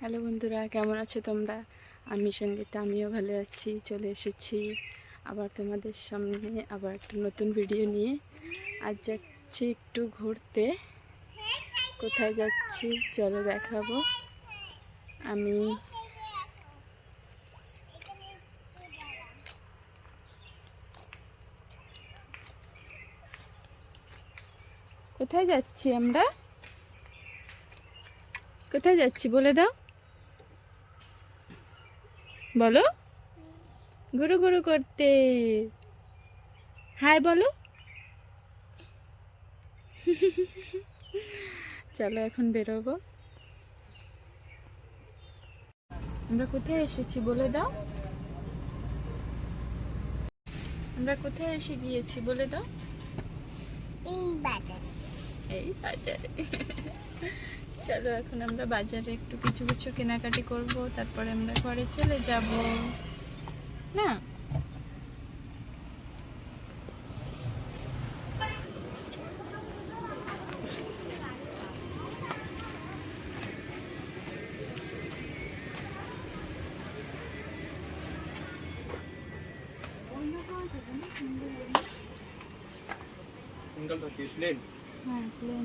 Hello বন্ধুরা, কেমন আছো তোমরা? আমি সঙ্গীতা, আমিও ভালো আছি, চলে এসেছি আবার তোমাদের সামনে আবার একটা নতুন ভিডিও নিয়ে। আজ যাচ্ছি একটু ঘুরতে। কোথায় যাচ্ছি চলো দেখাবো। আমি কোথায় যাচ্ছি আমরা? কোথায় যাচ্ছি বলে দাও। বলো। গুরু গুরু করতে। হাই বলো। চলো এখন বেরোবো। আমরা কোথায় এসেছি বলে দাও। আমরা কোথায় এসে গিয়েছি বলে দাও। এই বাজারে। এই বাজারে। চলো এখন আমরা বাজারে একটু কিছু কিছু কেনাকাটি করব তারপরে আমরা ঘরে চলে যাব। না? সিঙ্গেল তো প্লেন হ্যাঁ প্লেন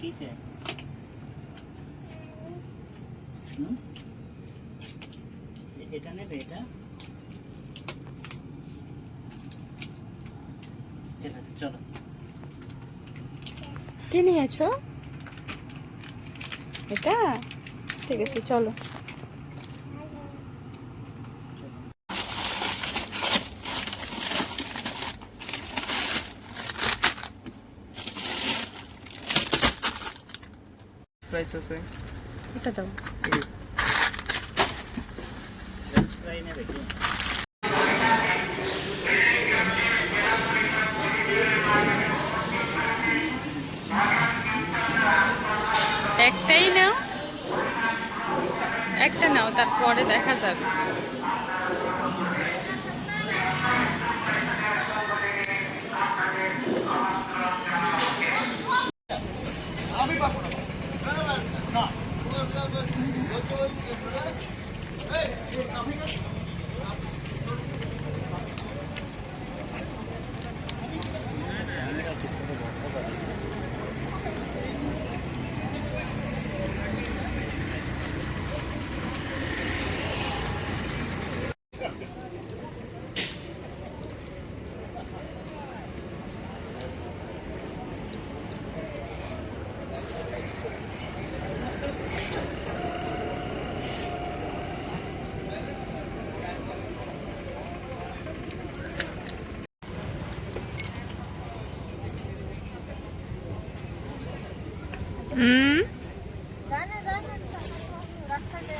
কি চাই হুম? এ- এটা নেবে এটা? ঠিক আছে চলো। কি নিয়েছো? এটা? ঠিক আছে চলো। প্রাইস আছে। এটা দাও ফ্রেঞ্চ ফ্রাই নেবে কি একটাই নাও। একটা নাও তারপরে দেখা যাবে। হুম জানা জানা Hey, I'm here. রাস্তাতে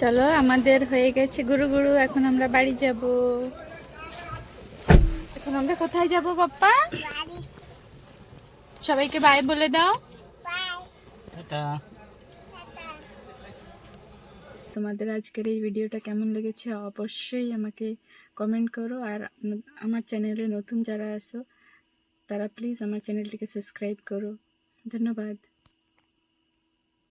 চলো আমাদের হয়ে গেছে গুরু গুরু এখন আমরা বাড়ি যাব। এখন আমরা কোথায় যাব পাপ্পা সবাইকে বাই বলে দাও। টাটা। তোমাদের আজকের এই ভিডিওটা কেমন লেগেছে অবশ্যই আমাকে কমেন্ট করো। আর আমার চ্যানেলে নতুন যারা আসো তারা প্লিজ আমার চ্যানেলটিকে সাবস্ক্রাইব করো। ধন্যবাদ।